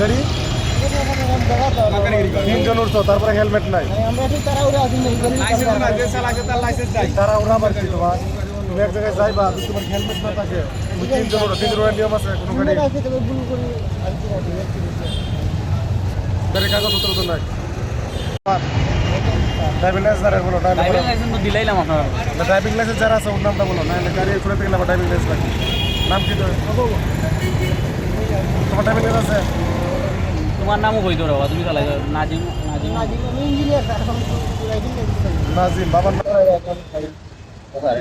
গাড়ি? তিনজন উঠছো তারপরে হেলমেট নাই। তারা ওরা আবার কি তোমার তুমি এক জায়গায় যাইবা তোমার হেলমেট না থাকে তিনজন ওঠো তিনজন নিয়ম আছে কোনো গাড়ি? গাড়ির কাগজপত্র তো নাই। ড্রাইভিং লাইসেন্স বলো ড্রাইভিং লাইসেন্স তো দিলাইলাম আপনার। ড্রাইভিং লাইসেন্স যারা আছে ওর নামটা বলো না গাড়ি ঘুরে আমার ড্রাইভিং লাইসেন্স লাগে নাম কি তো তোমার লাইসেন্স আছে? তোমার নামও বই ধরো তুমি চালাই নাজিম নাজিম। নাজিম বাবার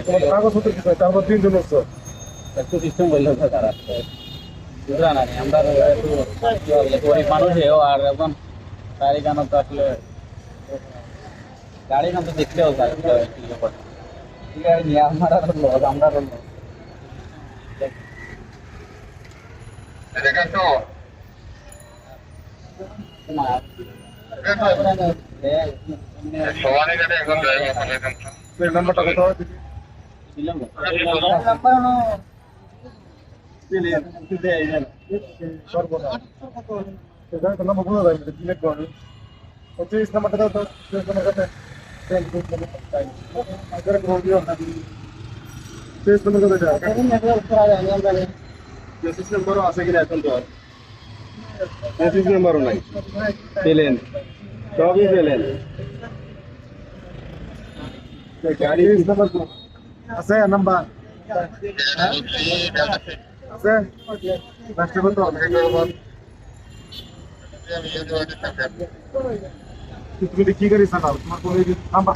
তোমার কাগজপত্র কি চাই? তারপর তিনজন উঠছো একটু সিস্টেম তো তারা আমরা গরিব মানুষ হেও আর এখন গাড়ি গান তো আসলে গাড়ি গান তো দেখতে হবে ঠিক আছে নিয়ে আমরা লস আমরা লস এই নাম্বারটা কত সর্বনাশ এটা তো নাম্বার ভুলে যাবে ডিলিট করবে পঁচিশ নাম্বারটা দাও তো তেইশ নাম্বার কত তেইশ নাম্বার আগে বল দিও করা পঁচিশ নম্বরও আছে কিনা এখন তো? আর পঁচিশ নম্বরও নাই। পেলেন। সবই পেলেন। গাড়ি আছে নাম্বার আছে? লাস্টে তুমি কি গাড়ি চালাও? তোমার কোনো নাম্বার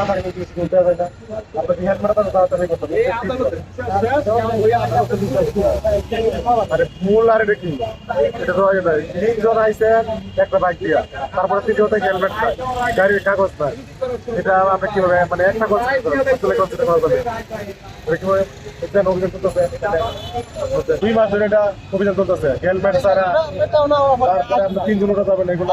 এটা একটা বাইক তারপরে তৃতীয় থেকে হেলমেট নাই গাড়ির কাগজ নাই এটা আপনি কীভাবে মানে একটা কাগজ চলতেছে দুই মাস ধরে এটা অভিযান চলতেছে। হেলমেট ছাড়া তারপরে আপনি এগুলো